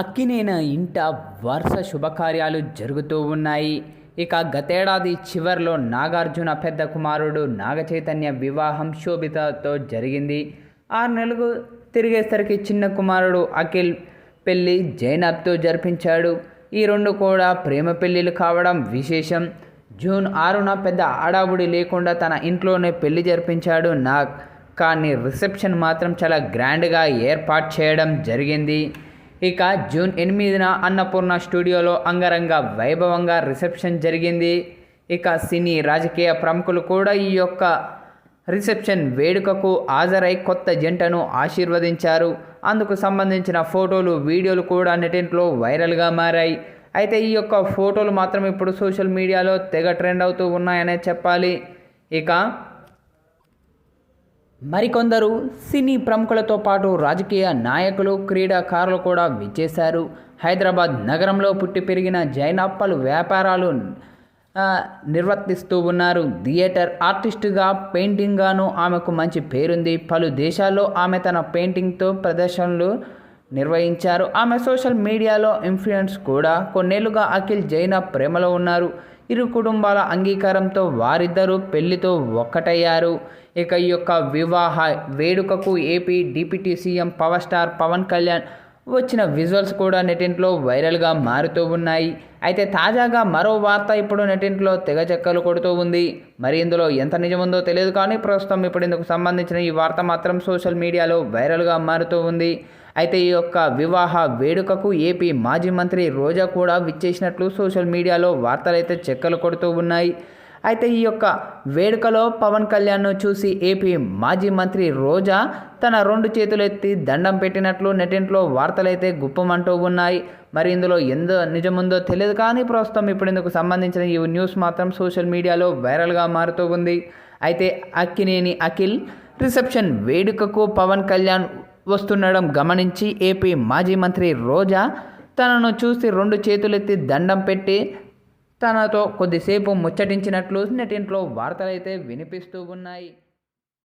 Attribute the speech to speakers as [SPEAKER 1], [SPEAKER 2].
[SPEAKER 1] అక్కినేన ఇంట వరుస శుభకార్యాలు జరుగుతూ ఉన్నాయి. ఇక గతేడాది చివర్లో నాగార్జున పెద్ద కుమారుడు నాగచైతన్య వివాహం శోభితతో జరిగింది. ఆరు నెలలు తిరిగేసరికి చిన్న కుమారుడు అఖిల్ పెళ్ళి జైనబ్తో జరిపించాడు. ఈ రెండు కూడా ప్రేమ పెళ్ళిళ్ళు కావడం విశేషం. జూన్ ఆరున పెద్ద ఆడావుడి లేకుండా తన ఇంట్లోనే పెళ్ళి జరిపించాడు నాగ్. కానీ రిసెప్షన్ మాత్రం చాలా గ్రాండ్గా ఏర్పాటు చేయడం జరిగింది. ఇక జూన్ ఎనిమిదిన అన్నపూర్ణ స్టూడియోలో అంగరంగ వైభవంగా రిసెప్షన్ జరిగింది. ఇక సినీ రాజకీయ ప్రముఖులు కూడా ఈ యొక్క రిసెప్షన్ వేడుకకు హాజరై కొత్త జంటను ఆశీర్వదించారు. అందుకు సంబంధించిన ఫోటోలు వీడియోలు కూడా నెటింట్లో వైరల్గా మారాయి. అయితే ఈ యొక్క ఫోటోలు మాత్రం ఇప్పుడు సోషల్ మీడియాలో తెగ ట్రెండ్ అవుతూ ఉన్నాయనే చెప్పాలి. ఇక మరికొందరు సినీ ప్రముఖులతో పాటు రాజకీయ నాయకులు క్రీడాకారులు కూడా విచ్చేశారు. హైదరాబాద్ నగరంలో పుట్టి పెరిగిన జైనబ్ పలు వ్యాపారాలు నిర్వర్తిస్తూ ఉన్నారు. థియేటర్ ఆర్టిస్టుగా పెయింటింగ్గాను ఆమెకు మంచి పేరుంది. పలు దేశాల్లో ఆమె తన పెయింటింగ్తో ప్రదర్శనలు నిర్వహించారు. ఆమె సోషల్ మీడియాలో ఇన్ఫ్లుయెన్స్ కూడా కొన్నేళ్ళుగా అఖిల్ జైన ప్రేమలో ఉన్నారు. ఇరు కుటుంబాల అంగీకారంతో వారిద్దరూ పెళ్ళితో ఒక్కటయ్యారు. ఇక ఈ యొక్క వివాహ వేడుకకు AP deputy CM power star Pawan Kalyan వచ్చిన విజువల్స్ కూడా నెటింట్లో వైరల్గా మారుతూ ఉన్నాయి. అయితే తాజాగా మరో వార్త ఇప్పుడు నెటింట్లో తెగ చెక్కలు కొడుతూ ఉంది. మరి ఇందులో ఎంత నిజముందో తెలియదు కానీ ప్రస్తుతం ఇప్పుడు ఇందుకు సంబంధించిన ఈ వార్త మాత్రం సోషల్ మీడియాలో వైరల్గా మారుతూ ఉంది. అయితే ఈ యొక్క వివాహ వేడుకకు ఏపీ మాజీ మంత్రి రోజా కూడా విచ్చేసినట్లు సోషల్ మీడియాలో వార్తలైతే చెక్కలు కొడుతూ ఉన్నాయి. అయితే ఈ యొక్క వేడుకలో పవన్ కళ్యాణ్ను చూసి ఏపీ మాజీ మంత్రి రోజా తన రెండు చేతులు ఎత్తి దండం పెట్టినట్లు నెటింట్లో వార్తలైతే గుప్పమంటూ ఉన్నాయి. మరి ఇందులో ఎందో నిజముందో తెలియదు కానీ ప్రస్తుతం ఇప్పుడు ఇందుకు సంబంధించిన ఈ న్యూస్ మాత్రం సోషల్ మీడియాలో వైరల్గా మారుతూ ఉంది. అయితే అక్కినేని అఖిల్ రిసెప్షన్ వేడుకకు పవన్ కళ్యాణ్ వస్తుండడం గమనించి ఏపీ మాజీ మంత్రి రోజా తనను చూసి రెండు చేతులెత్తి దండం పెట్టి తనతో కొద్దిసేపు ముచ్చటించినట్లు నెటింట్లో వార్తలైతే వినిపిస్తూ ఉన్నాయి.